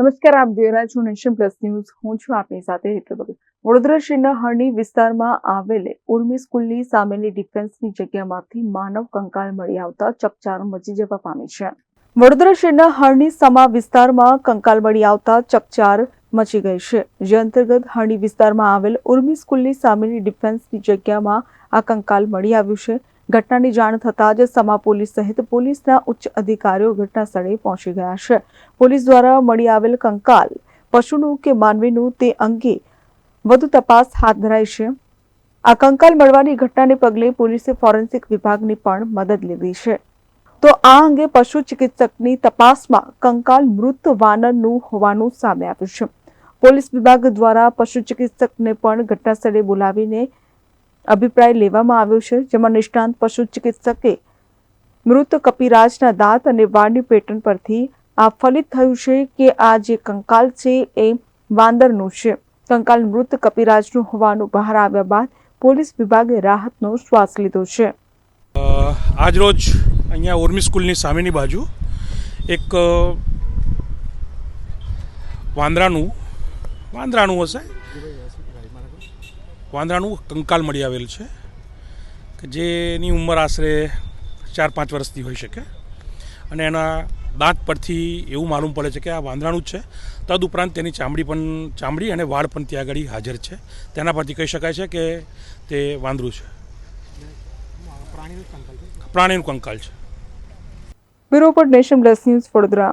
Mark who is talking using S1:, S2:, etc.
S1: નમસ્કાર, આપ જોઈ રહ્યા છો નેશન પ્લસ ન્યૂઝ. હું છું આપની સાથે હેતલ વડોદરા શહેરના હરણી વિસ્તારમાં આવેલ ઉર્મી સ્કૂલની સામેની ડિફેન્સની જગ્યામાંથી માનવ કંકાલ મળી આવતા ચકચાર મચી જવા પામી છે. વડોદરા શહેરના હરણી સમા વિસ્તારમાં કંકાલ મળી આવતા ચકચાર મચી ગઈ છે. જે અંતર્ગત હરણી વિસ્તારમાં આવેલ ઉર્મી સ્કૂલની સામેની ડિફેન્સની જગ્યામાં આ કંકાલ મળી આવ્યું છે. ઘટનાની જાણ થતાં જ સમા પોલીસ સહિત પોલીસના ઉચ્ચ અધિકારીઓ ઘટના સ્થળે પહોંચી ગયા છે. પોલીસ દ્વારા મળી આવેલ કંકાલ, પશુનું કે માનવીનું તે અંગે વધુ તપાસ હાથ ધરાઈ છે. આ કંકાલ મળવાની ઘટનાને પગલે પોલીસે ફોરેન્સિક વિભાગની પણ મદદ લીધી છે. તો આ અંગે પશુ ચિકિત્સકની તપાસમાં કંકાલ મૃત વાનરનું હોવાનું સામે આવ્યું છે. પોલીસ વિભાગ દ્વારા પશુ ચિકિત્સકને પણ ઘટના સ્થળે બોલાવીને અભિપ્રાય લેવામાં આવ્યો છે, જેમાં નિષ્ણાંત પશુ ચિકિત્સકે મૃત કપિરાજના દાંત અને વાળની પેટર્ન પરથી આ ફલિત થયું છે કે આ જે કંકાલ છે એ વાંદરનું છે. કંકાલ મૃત કપિરાજનું હોવાનું બહાર આવ્યા બાદ પોલીસ વિભાગે રાહતનો શ્વાસ લીધો છે.
S2: આજરોજ અહીંયા ઉર્મી સ્કૂલની સામેની બાજુ એક વાંદરાનું વાંદરાનું હશે? વાંદરાનું કંકાલ મળી આવેલ છે, કે જેની ઉંમર આશરે ચાર પાંચ વર્ષની હોઈ શકે. અને એના દાંત પરથી એવું માલુમ પડે છે કે આ વાંદરાનું જ છે. તદુપરાંત તેની ચામડી પણ, ચામડી અને વાળ પણ ત્યાં આગળ હાજર છે. તેના પરથી કહી શકાય છે કે તે વાંદરું છે. પ્રાણીનું કંકાલ છે.
S1: બ્યુરો પર નેશન પ્લસ ન્યૂઝ વડોદરા.